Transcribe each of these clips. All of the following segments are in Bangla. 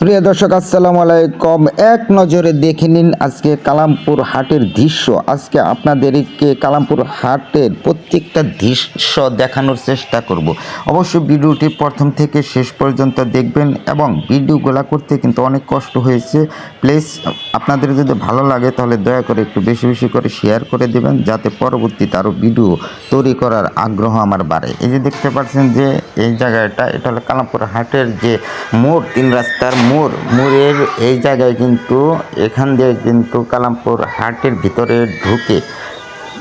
প্রিয় দর্শক, আসসালামু আলাইকুম। এক নজরে দেখে নিন আজকে কালামপুর হাটের দৃশ্য। আজকে আপনাদেরকে কালামপুর হাটের প্রত্যেকটা দৃশ্য দেখানোর চেষ্টা করব। অবশ্য ভিডিওটি প্রথম থেকে শেষ পর্যন্ত দেখবেন এবং ভিডিওগুলো করতে কিন্তু অনেক কষ্ট হয়েছে। প্লিজ, আপনাদের যদি ভালো লাগে তাহলে দয়া করে একটু বেশি বেশি করে শেয়ার করে দেবেন, যাতে পরবর্তীতে আরও ভিডিও তৈরি করার আগ্রহ আমার বাড়ে। এই যে দেখতে পাচ্ছেন যে এই জায়গাটা, এটা হলো কালামপুর হাটের যে মোড়, তিন রাস্তার মোড় মোড়ের এই জায়গায় কিন্তু, এখান দিয়ে কিন্তু কালামপুর হাটের ভিতরে ঢুকে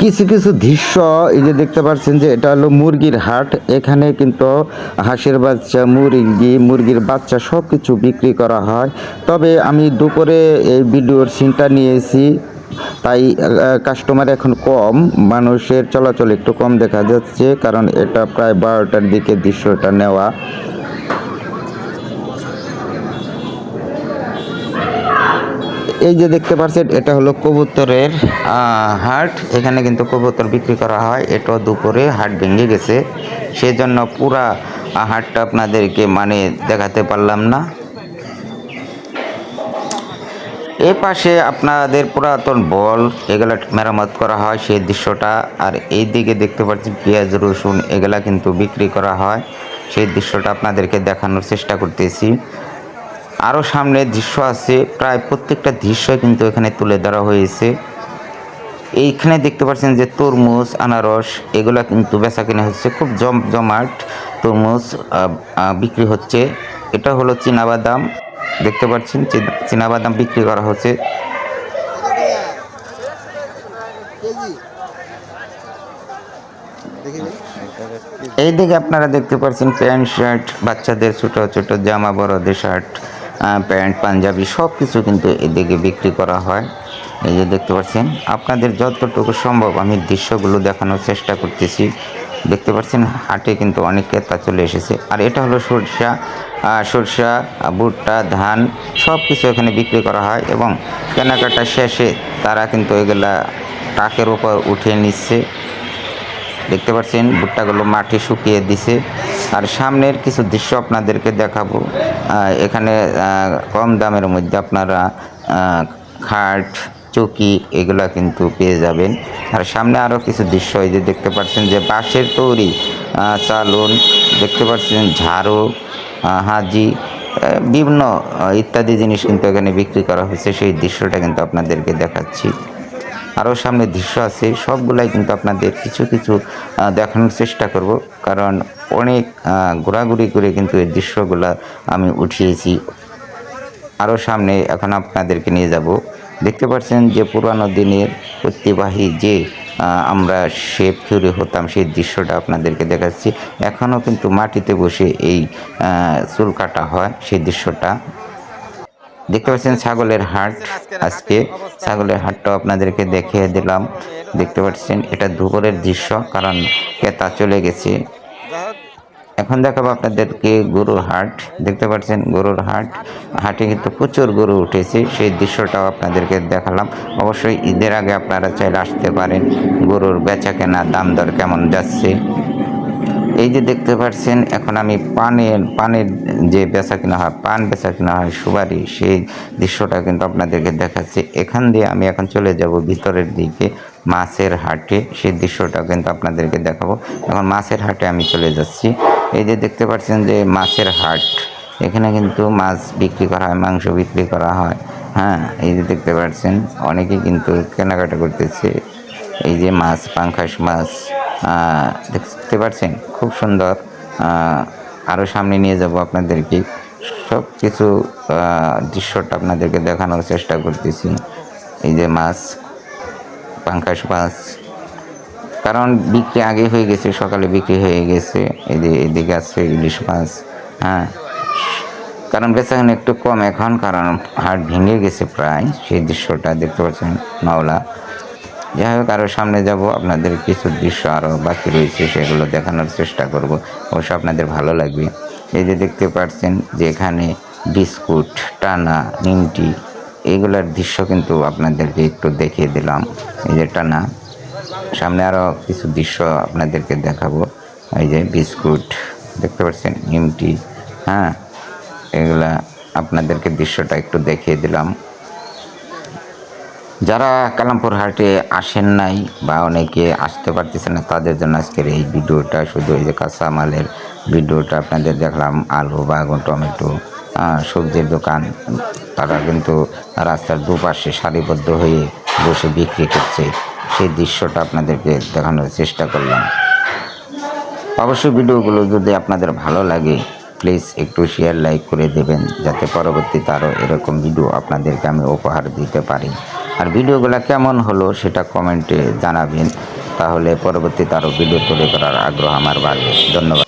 কিছু কিছু দৃশ্য এই যে দেখতে পাচ্ছেন যে এটা হলো মুরগির হাট। এখানে কিন্তু হাঁসের বাচ্চা, মুরগি, মুরগির বাচ্চা সব কিছু বিক্রি করা হয়। তবে আমি দুপুরে এই ভিডিওর সিনটা নিয়েছি, তাই কাস্টমার এখন কম, মানুষের চলাচল একটু কম দেখা যাচ্ছে, কারণ এটা প্রায় বারোটার দিকে দৃশ্যটা নেওয়া। এই যে দেখতে পাচ্ছেন এটা হলো কবুতরের হাট। এখানে কিন্তু কবুতর বিক্রি করা হয়। এটা দুপুরে হাট ভেঙে গেছে। সেজন্য পুরা হাটটা আপনাদেরকে মানে দেখাতে পারলাম না। এ পাশে আপনাদের পুরাতন বল, এগুলা মেরামত করা হয় সেই দৃশ্যটা। আর এই দিকে দেখতে পাচ্ছেন, পেঁয়াজ, রসুন, এগুলা কিন্তু বিক্রি করা হয়। সেই দৃশ্যটা আপনাদেরকে দেখানোর চেষ্টা করতেছি। আরও সামনে দৃশ্য আছে প্রায় প্রত্যেকটা দৃশ্য কিন্তু এখানে তুলে ধরা হয়েছে। এইখানে দেখতে পাচ্ছেন যে তরমুজ আনারস এগুলা কিন্তু বেচা কিনে হচ্ছে খুব জমজমাট তরমুজ আহ, আহ, বিক্রি হচ্ছে। এটা হলো চীনাবাদাম দেখতে পাচ্ছেন চীনা- চীনাবাদাম বিক্রি করা হচ্ছে। এই দিকে আপনারা দেখতে পাচ্ছেন প্যান্ট শার্ট বাচ্চাদের ছোট ছোট জামা বড়দের শার্ট। প্যান্ট, পাঞ্জাবি সব কিছু কিন্তু এদিকে বিক্রি করা হয়। এই যে দেখতে পাচ্ছেন, আপনাদের যতটুকু সম্ভব আমি দৃশ্যগুলো দেখানোর চেষ্টা করতেছি। দেখতে পাচ্ছেন, হাটে কিন্তু অনেক ক্রেতা চলে এসেছে। আর এটা হলো সরষা সরষা, ভুট্টা, ধান সব কিছু এখানে বিক্রি করা হয় এবং কেনাকাটা শেষে তারা কিন্তু এগুলা ট্রাকের উপর উঠিয়ে নিচ্ছে। দেখতে পাচ্ছেন, ভুট্টাগুলো মাঠে শুকিয়ে দিছে। আর সামনের কিছু দৃশ্য আপনাদেরকে দেখাবো। এখানে কম দামের মধ্যে আপনারা খাট, চৌকি এগুলা কিন্তু পেয়ে যাবেন। আর সামনে আরও কিছু দৃশ্য এই যে দেখতে পাচ্ছেন যে বাঁশের তৈরি চালন, দেখতে পাচ্ছেন ঝাড়ু হাজি বিভিন্ন ইত্যাদি জিনিস কিন্তু এখানে বিক্রি করা হয়েছে সেই দৃশ্যটা কিন্তু আপনাদেরকে দেখাচ্ছি। আরও সামনে দৃশ্য আছে, সবগুলাই কিন্তু আপনাদের কিছু কিছু দেখানোর চেষ্টা করব। কারণ অনেক ঘোরাঘুরি করে কিন্তু এই দৃশ্যগুলা আমি উঠিয়েছি। আরও সামনে এখন আপনাদেরকে নিয়ে যাব। দেখতে পাচ্ছেন যে পুরানো দিনের ঐতিহ্যবাহী যে আমরা শেপ ফিউরি হতাম, সেই দৃশ্যটা আপনাদেরকে দেখাচ্ছি। এখনও কিন্তু মাটিতে বসে এই চুল কাটা হয় সেই দৃশ্যটা। দেখতে পাচ্ছেন ছাগলের হাট। আজকে ছাগলের হাটটাও আপনাদেরকে দেখিয়ে দিলাম। দেখতে পাচ্ছেন, এটা দুপুরের দৃশ্য, কারণ ক্রেতা চলে গেছে। এখন দেখাবো আপনাদেরকে গরুর হাট। দেখতে পাচ্ছেন, গরুর হাট। হাটে কিন্তু প্রচুর গরু উঠেছে। সেই দৃশ্যটাও আপনাদেরকে দেখালাম। অবশ্যই ঈদের আগে আপনারা চাইলে আসতে পারেন। গরুর বেচা কেনা দাম দর কেমন যাচ্ছে? এই যে দেখতে পাচ্ছেন এখন আমি পানের পানের যে বেচা কিনা হয়, পান বেচা কিনা হয়, সুপারি, সেই দৃশ্যটা কিন্তু আপনাদেরকে দেখাচ্ছি। এখান দিয়ে আমি এখন চলে যাব ভিতরের দিকে, মাছের হাটে। সেই দৃশ্যটা কিন্তু আপনাদেরকে দেখাবো। এখন মাছের হাটে আমি চলে যাচ্ছি। এই যে দেখতে পাচ্ছেন যে মাছের হাট, এখানে কিন্তু মাছ বিক্রি করা হয়, মাংস বিক্রি করা হয়। হ্যাঁ এই যে দেখতে পাচ্ছেন অনেকে কিন্তু কেনাকাটা করতেছে। এই যে মাছ, পাঙ্খাস মাছ দেখতে পাচ্ছেন? খুব সুন্দর। আরও সামনে নিয়ে যাব আপনাদেরকে। সব কিছু দৃশ্যটা আপনাদেরকে দেখানোর চেষ্টা করতেছি। এই যে মাছ পাঙ্খাস মাছ। কারণ বিক্রি আগে হয়ে গেছে, সকালে বিক্রি হয়ে গেছে। এই যে এদিকে আছে ইলিশ মাছ হ্যাঁ। কারণ বেচাকেনা একটু কম এখন, কারণ হাট ভেঙে গেছে প্রায়। সেই দৃশ্যটা দেখতে পাচ্ছেন মাওলা। যাই হোক আরও সামনে যাব। আপনাদের কিছু দৃশ্য আরও বাকি রয়েছে, সেগুলো দেখানোর চেষ্টা করব। অবশ্য আপনাদের ভালো লাগবে। এই যে দেখতে পাচ্ছেন যে এখানে বিস্কুট, টানা, নিমটি, এগুলোর দৃশ্য কিন্তু আপনাদেরকে একটু দেখিয়ে দিলাম। এই যে টানা, সামনে আরও কিছু দৃশ্য আপনাদেরকে দেখাবো। এই যে বিস্কুট, দেখতে পাচ্ছেন, নিমটি হ্যাঁ এগুলা আপনাদেরকে দৃশ্যটা একটু দেখিয়ে দিলাম। যারা কালামপুর হাটে আসেন নাই বা অনেকে আসতে পারতেছে না, তাদের জন্য আজকের এই ভিডিওটা, শুধু এই যে কাঁচা মালের ভিডিওটা আপনাদের দেখলাম, আলু, বাগুন, টমেটো সবজির দোকান, তারা কিন্তু রাস্তার দুপাশে সারিবদ্ধ হয়ে বসে বিক্রি করছে। সেই দৃশ্যটা আপনাদেরকে দেখানোর চেষ্টা করলাম। অবশ্যই ভিডিওগুলো যদি আপনাদের ভালো লাগে, প্লিজ একটু শেয়ার লাইক করে দেবেন, যাতে পরবর্তীতে আরও এরকম ভিডিও আপনাদেরকে আমি উপহার দিতে পারি। আর ভিডিওগুলো কেমন হলো সেটা কমেন্টে জানাবেন। তাহলে পরবর্তীতে আরও ভিডিও তৈরি করার আগ্রহ আমার বাড়বে। ধন্যবাদ।